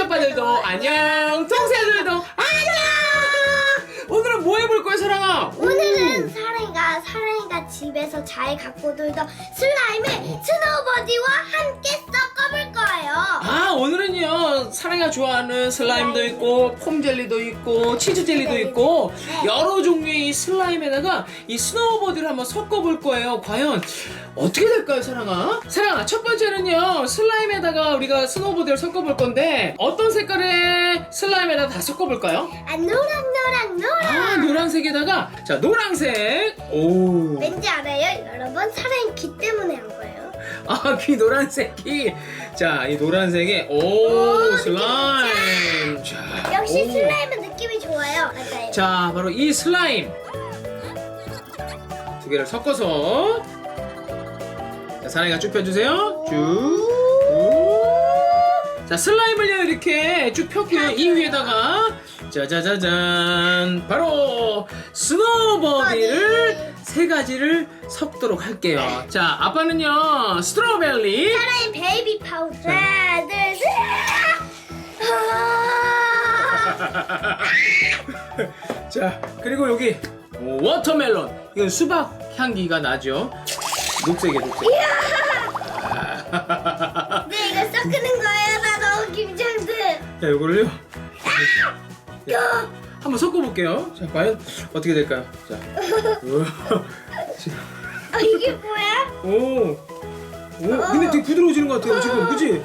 우리 오빠들도 안녕. 동생들도 안녕. 오늘은 뭐 해볼 거야 사랑아? 오늘은 사랑이가 사랑이가 집에서 잘 갖고 놀던 슬라임을 스노우버디와 함께 섞어볼 오늘은요 사랑이가 좋아하는 슬라임도 있고 폼 젤리도 있고 치즈 젤리도 있고 네. 여러 종류의 이 슬라임에다가 이 스노우보드를 한번 섞어볼 거예요 과연 어떻게 될까요 사랑아 사랑아 첫 번째는요 슬라임에다가 우리가 스노우보드를 섞어볼 건데 어떤 색깔의 슬라임에다가 다 섞어볼까요 아 노랑 노랑 노랑. 아 노란색에다가 자 노란색 오 왠지 알아요, 여러분? 사랑이 귀 때문에 한 거예요. 아, 귀 노란색이. 자, 이 노란색에, 오, 오, 슬라임. 자, 역시 오. 슬라임은 느낌이 좋아요. 맞아요. 자, 바로 이 슬라임. 두 개를 섞어서. 자, 사랑이가 쭉 펴주세요. 쭉. 쭉. 자, 슬라임을요, 이렇게 쭉 펴고요. 이 위에다가. 짜자자잔. 바로 스노우버디를 세 가지를 섞도록 할게요. 자, 아빠는요, 스트로베리. 사랑이 베이비 파우더. 하나, 둘, 셋. 아! 자 그리고 여기 오, 워터멜론 이건 수박 향기가 나죠 녹색이야 녹색 네, 이거 섞는 거예요. 나 너무 긴장돼. 자 이거를요 자, 한번 섞어볼게요 자 과연 어떻게 될까요 자. 아, 이게 뭐야? 오, 오 근데 되게 부드러워지는 것 같아요 지금 그치.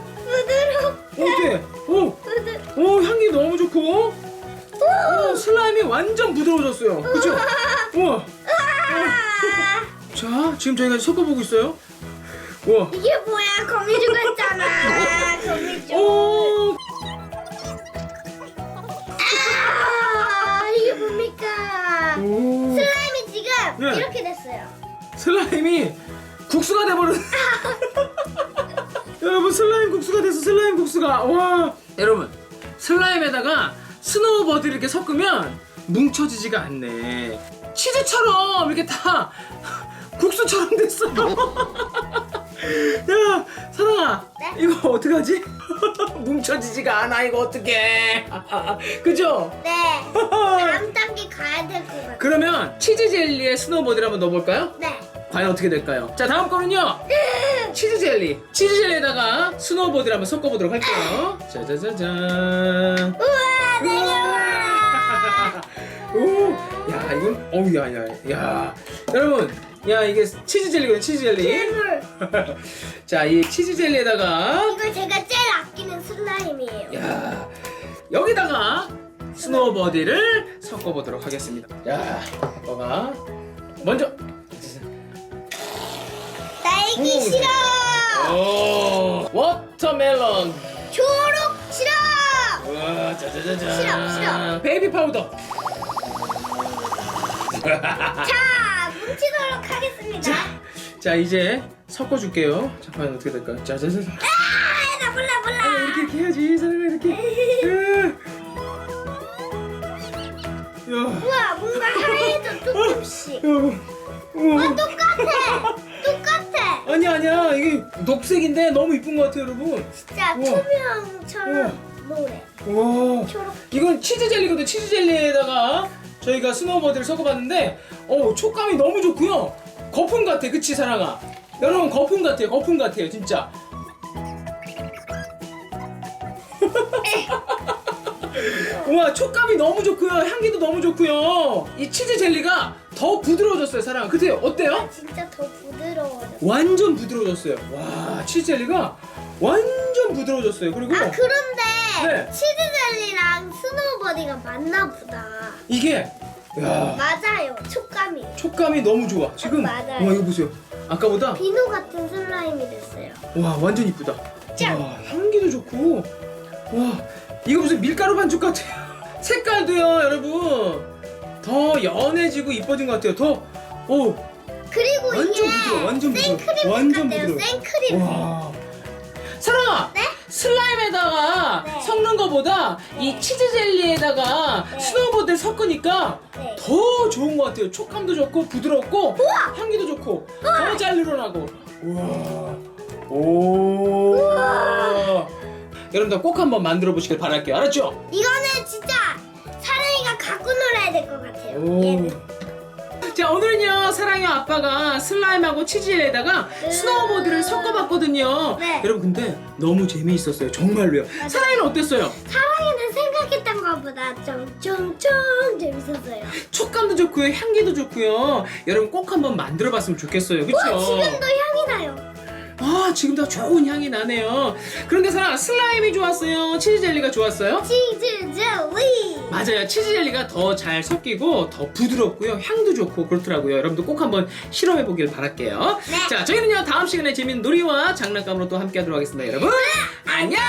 어때 오, 부드. 오 향기 너무 좋고 오 슬라임이 완전 부드러워졌어요 그쵸 우와 아, 자 지금 저희가 섞어보고 있어요 우와 이게 뭐야? 거미줄 같잖아. 거미줄. 오 네. 이렇게 됐어요. 슬라임이 국수가 돼버렸. 여러분 슬라임 국수가 됐어 슬라임 국수가 와. 여러분 슬라임에다가 스노우버드 이렇게 섞으면 뭉쳐지지가 않네. 치즈처럼 이렇게 다 국수처럼 됐어. 야 사랑아 네? 이거 어떡하지? 뭉쳐지지가 않아 이거 어떡해? 그죠? 네. 다음 단계 가야 될 것 같아요. 그러면 치즈 젤리에 스노우버드를 한번 넣어볼까요? 네. 과연 어떻게 될까요? 자 다음 거는요 치즈 젤리 치즈 젤리에다가 스노우보드를 한번 섞어보도록 할게요 짜자자잔 우와, 내려와. 오 야 이건 어우 야야 야 여러분 야 이게 치즈 젤리거든 치즈 젤리 자이 치즈 젤리에다가 이거 제가 제일 아끼는 슬라임이에요. 야 여기다가 스노우버디를 섞어보도록 하겠습니다 자 아빠가 먼저 딸기 오. 싫어. 오 워터멜론 초록 싫어. 와 짜자자잔 싫어, 싫어. 베이비 파우더 자, 뭉치도록 하겠습니다. 자, 자 이제 섞어줄게요 자 과연 어떻게 될까요 짜자자잔 아, 나 몰라 몰라. 아, 이렇게 이렇게 해야지 사람이 이렇게 야, 우와, 뭔가 하얘져 조금씩. 야, 어, 어. 똑같아. 똑같아. 아니야 아니야 이게 녹색인데 너무 이쁜 것 같아요 여러분 진짜 우와. 투명처럼 노래. 와 초록. 이건 치즈 젤리거든 치즈 젤리에다가 저희가 스노우버드를 섞어봤는데 어 촉감이 너무 좋고요. 거품 같아 그치 사랑아? 여러분 거품 같아요 거품 같아요 진짜. 우와 촉감이 너무 좋고요 향기도 너무 좋고요. 이 치즈 젤리가 더 부드러워졌어요 사랑아. 그치 어때요? 진짜 더 부드러워요. 완전 부드러워졌어요. 와 치즈 젤리가 완전 부드러워졌어요. 그리고 아 그 런데 네. 치즈 젤리랑 스노우버디가 맞나 보다. 이게 야 맞아요. 촉감이. 촉감이 너무 좋아. 지금 맞아요. 와 이거 보세요. 아까보다 비누 같은 슬라임이 됐어요. 와 완전 이쁘다. 짱. 와 향기도 좋고 와 이거 무슨 밀가루 반죽 같아요. 색깔도요 여러분 더 연해지고 이뻐진 것 같아요. 더오 그리고 완전 이게 부드러워, 완전 부드러워. 생크림 완전 같아요. 부드러워. 생크림. 와. 사랑아 네? 슬라임에다가 네. 섞는 것보다 네. 이 치즈 젤리에다가 네. 스노우보드를 섞으니까 네. 더 좋은 것 같아요. 촉감도 좋고 부드럽고 향기도 좋고 더 잘 늘어나고. 우와. 오. 여러분들 꼭 한번 만들어 보시길 바랄게요. 알았죠? 이거는 진짜 사랑이가 갖고 놀아야 될 것 같아요. 오. 얘는. 자 오늘은요 사랑이 아빠가 슬라임하고 치즈에다가 네. 스노우보드를 섞어봤거든요. 네. 여러분 근데 너무 재미있었어요. 정말로요. 사랑이는 어땠어요? 사랑이는 생각했던 것보다 좀좀좀 재밌었어요. 촉감도 좋고요, 향기도 좋고요. 여러분 꼭 한번 만들어봤으면 좋겠어요. 그쵸? 어, 지금도 향이 나요. 아 지금도 좋은 향이 나네요. 그런데 사랑 슬라임이 좋았어요? 치즈 젤리가 좋았어요? 치즈 젤리. 맞아요. 치즈 젤리가 더 잘 섞이고 더 부드럽고요. 향도 좋고 그렇더라고요. 여러분도 꼭 한번 실험해 보길 바랄게요. 네. 자, 저희는요 다음 시간에 재밌는 놀이와 장난감으로 또 함께 하도록 하겠습니다. 여러분, 안녕!